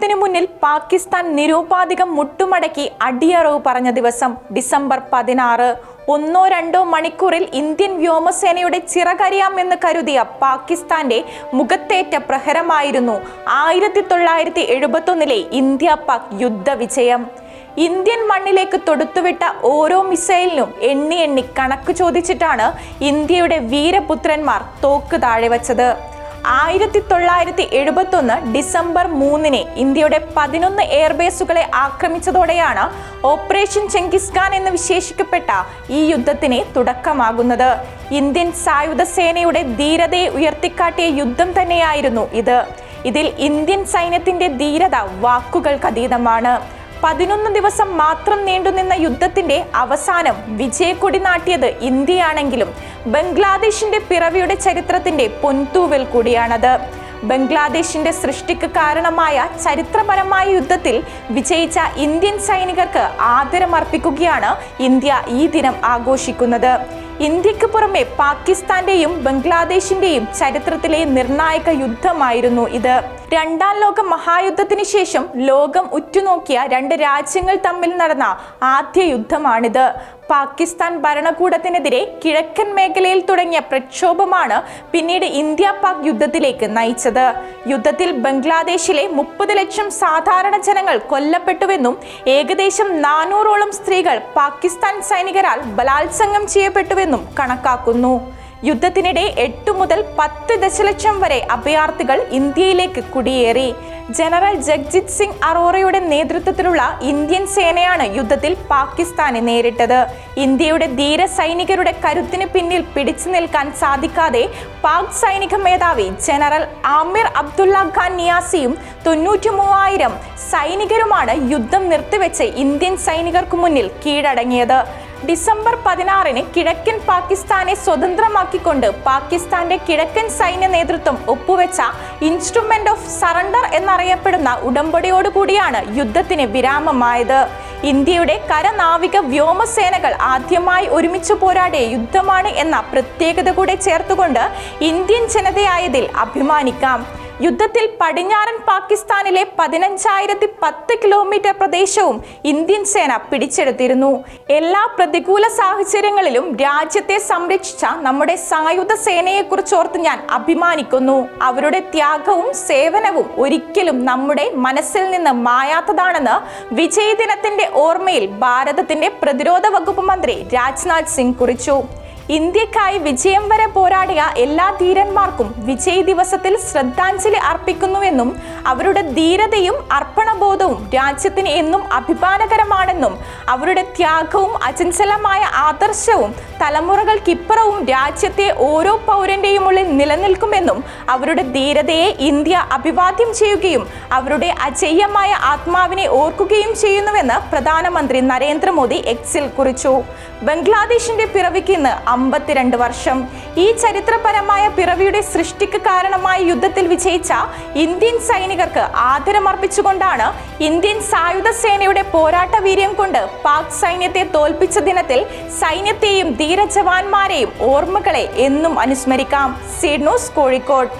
ഭരണകൂടത്തിന് മുന്നിൽ പാകിസ്ഥാൻ നിരുപാധികം മുട്ടുമടക്കി അടിയറവ് പറഞ്ഞ ദിവസം ഡിസംബർ പതിനാറ്. ഒന്നോ രണ്ടോ മണിക്കൂറിൽ ഇന്ത്യൻ വ്യോമസേനയുടെ ചിറകറിയാം എന്ന് കരുതിയ പാകിസ്ഥാന്റെ മുഖത്തേറ്റ പ്രഹരമായിരുന്നു ആയിരത്തി തൊള്ളായിരത്തി എഴുപത്തൊന്നിലെ ഇന്ത്യ പാക് യുദ്ധവിജയം. ഇന്ത്യൻ മണ്ണിലേക്ക് തൊടുത്തുവിട്ട ഓരോ മിസൈലിനും എണ്ണി എണ്ണി കണക്ക് ചോദിച്ചിട്ടാണ് ഇന്ത്യയുടെ വീരപുത്രന്മാർ തോക്ക് താഴെ വച്ചത്. ആയിരത്തി തൊള്ളായിരത്തി എഴുപത്തൊന്ന് ഡിസംബർ മൂന്നിന് ഇന്ത്യയുടെ പതിനൊന്ന് എയർബേസുകളെ ആക്രമിച്ചതോടെയാണ് ഓപ്പറേഷൻ ചെങ്കിസ് ഖാൻ എന്ന് വിശേഷിക്കപ്പെട്ട ഈ യുദ്ധത്തിന് തുടക്കമാകുന്നത്. ഇന്ത്യൻ സായുധ സേനയുടെ ധീരതയെ ഉയർത്തിക്കാട്ടിയ യുദ്ധം തന്നെയായിരുന്നു ഇത്. ഇതിൽ ഇന്ത്യൻ സൈന്യത്തിന്റെ ധീരത വാക്കുകൾക്കതീതമാണ് പതിനൊന്ന് ദിവസം മാത്രം നീണ്ടുനിന്ന യുദ്ധത്തിന്റെ അവസാനം വിജയക്കൊടി നാട്ടിയത് ഇന്ത്യയാണെങ്കിലും ബംഗ്ലാദേശിന്റെ പിറവിയുടെ ചരിത്രത്തിന്റെ പൊൻതൂവൽ കൂടിയാണത്. ബംഗ്ലാദേശിന്റെ സൃഷ്ടിക്ക് കാരണമായ ചരിത്രപരമായ യുദ്ധത്തിൽ വിജയിച്ച ഇന്ത്യൻ സൈനികർക്ക് ആദരമർപ്പിക്കുകയാണ് ഇന്ത്യ ഈ ദിനം ആഘോഷിക്കുന്നത്. ഇന്ത്യയ്ക്ക് പുറമെ പാകിസ്ഥാന്റെയും ബംഗ്ലാദേശിന്റെയും ചരിത്രത്തിലെ നിർണായക യുദ്ധമായിരുന്നു ഇത്. രണ്ടാം ലോക മഹായുദ്ധത്തിന് ശേഷം ലോകം ഉറ്റുനോക്കിയ രണ്ട് രാജ്യങ്ങൾ തമ്മിൽ നടന്ന ആദ്യ യുദ്ധമാണിത്. പാകിസ്ഥാൻ ഭരണകൂടത്തിനെതിരെ കിഴക്കൻ മേഖലയിൽ തുടങ്ങിയ പ്രക്ഷോഭമാണ് പിന്നീട് ഇന്ത്യ പാക് യുദ്ധത്തിലേക്ക് നയിച്ചത്. യുദ്ധത്തിൽ ബംഗ്ലാദേശിലെ മുപ്പത് ലക്ഷം സാധാരണ ജനങ്ങൾ കൊല്ലപ്പെട്ടുവെന്നും ഏകദേശം നാനൂറോളം സ്ത്രീകൾ പാകിസ്ഥാൻ സൈനികരാൽ ബലാത്സംഗം ചെയ്യപ്പെട്ടുവെന്നും കണക്കാക്കുന്നു. യുദ്ധത്തിനിടെ എട്ട് മുതൽ പത്ത് ദശലക്ഷം വരെ അഭയാർത്ഥികൾ ഇന്ത്യയിലേക്ക് കുടിയേറി. ജനറൽ ജഗ്ജിത് സിംഗ് അറോറയുടെ നേതൃത്വത്തിലുള്ള ഇന്ത്യൻ സേനയാണ് യുദ്ധത്തിൽ പാകിസ്ഥാനെ നേരിട്ടത്. ഇന്ത്യയുടെ ധീര സൈനികരുടെ കരുത്തിന് പിന്നിൽ പിടിച്ചു നിൽക്കാൻ സാധിക്കാതെ പാക് സൈനിക മേധാവി ജനറൽ ആമിർ അബ്ദുള്ള ഖാൻ നിയാസിയും തൊണ്ണൂറ്റി മൂവായിരം സൈനികരുമാണ് യുദ്ധം നിർത്തിവെച്ച് ഇന്ത്യൻ സൈനികർക്ക് മുന്നിൽ കീഴടങ്ങിയത്. ഡിസംബർ പതിനാറിന് കിഴക്കൻ പാകിസ്ഥാനെ സ്വതന്ത്രമാക്കിക്കൊണ്ട് പാകിസ്ഥാന്റെ കിഴക്കൻ സൈന്യ നേതൃത്വം ഒപ്പുവെച്ച ഇൻസ്ട്രുമെന്റ് ഓഫ് സറണ്ടർ എന്നറിയപ്പെടുന്ന ഉടമ്പടിയോടുകൂടിയാണ് യുദ്ധത്തിന് വിരാമമായത്. ഇന്ത്യയുടെ കരനാവിക വ്യോമസേനകൾ ആദ്യമായി ഒരുമിച്ച് പോരാടിയ യുദ്ധമാണ് എന്ന പ്രത്യേകത കൂടെ ചേർത്തുകൊണ്ട് ഇന്ത്യൻ ജനതയായതിൽ അഭിമാനിക്കാം. യുദ്ധത്തിൽ പടിഞ്ഞാറൻ പാകിസ്ഥാനിലെ പതിനഞ്ചായിരത്തി പത്ത് കിലോമീറ്റർ പ്രദേശവും ഇന്ത്യൻ സേന പിടിച്ചെടുത്തിരുന്നു. എല്ലാ പ്രതികൂല സാഹചര്യങ്ങളിലും രാജ്യത്തെ സംരക്ഷിച്ച നമ്മുടെ സായുധ സേനയെക്കുറിച്ച് ഓർത്ത് ഞാൻ അഭിമാനിക്കുന്നു. അവരുടെ ത്യാഗവും സേവനവും ഒരിക്കലും നമ്മുടെ മനസ്സിൽ നിന്ന് മായാത്തതാണെന്ന് വിജയദിനത്തിന്റെ ഓർമ്മയിൽ ഭാരതത്തിന്റെ പ്രതിരോധ വകുപ്പ് മന്ത്രി രാജ്നാഥ് സിംഗ് കുറിച്ചു. ഇന്ത്യക്കായി വിജയം വരെ പോരാടിയ എല്ലാ ധീരന്മാർക്കും വിജയ് ദിവസത്തിൽ ശ്രദ്ധാഞ്ജലി അർപ്പിക്കുന്നുവെന്നും അവരുടെ ധീരതയും അർപ്പണബോധവും രാജ്യത്തിന് എന്നും അഭിമാനകരമാണെന്നും അവരുടെ ത്യാഗവും അചഞ്ചലമായ ആദർശവും തലമുറകൾക്കിപ്പുറവും രാജ്യത്തെ ഓരോ പൗരന്റെയും ഉള്ളിൽ നിലനിൽക്കുമെന്നും അവരുടെ ധീരതയെ ഇന്ത്യ അഭിവാദ്യം ചെയ്യുകയും അവരുടെ അജയ്യമായ ആത്മാവിനെ ഓർക്കുകയും ചെയ്യുന്നുവെന്ന് പ്രധാനമന്ത്രി നരേന്ദ്രമോദി എക്സിൽ കുറിച്ചു. ബംഗ്ലാദേശിന്റെ പിറവിക്ക് ഇന്ന് അമ്പത്തിരണ്ട് വർഷം. ഈ ചരിത്രപരമായ പിറവിയുടെ സൃഷ്ടിക്ക് കാരണമായ യുദ്ധത്തിൽ വിജയിച്ച ഇന്ത്യൻ സൈനികർക്ക് ആദരമർപ്പിച്ചുകൊണ്ടാണ് ഇന്ത്യൻ സായുധ സേനയുടെ പോരാട്ട വീര്യം കൊണ്ട് പാക് സൈന്യത്തെ തോൽപ്പിച്ച ദിനത്തിൽ സൈന്യത്തെയും ധീര ജവാന്മാരെയും ഓർമ്മകളെ എന്നും അനുസ്മരിക്കാം. C news Kozhikode.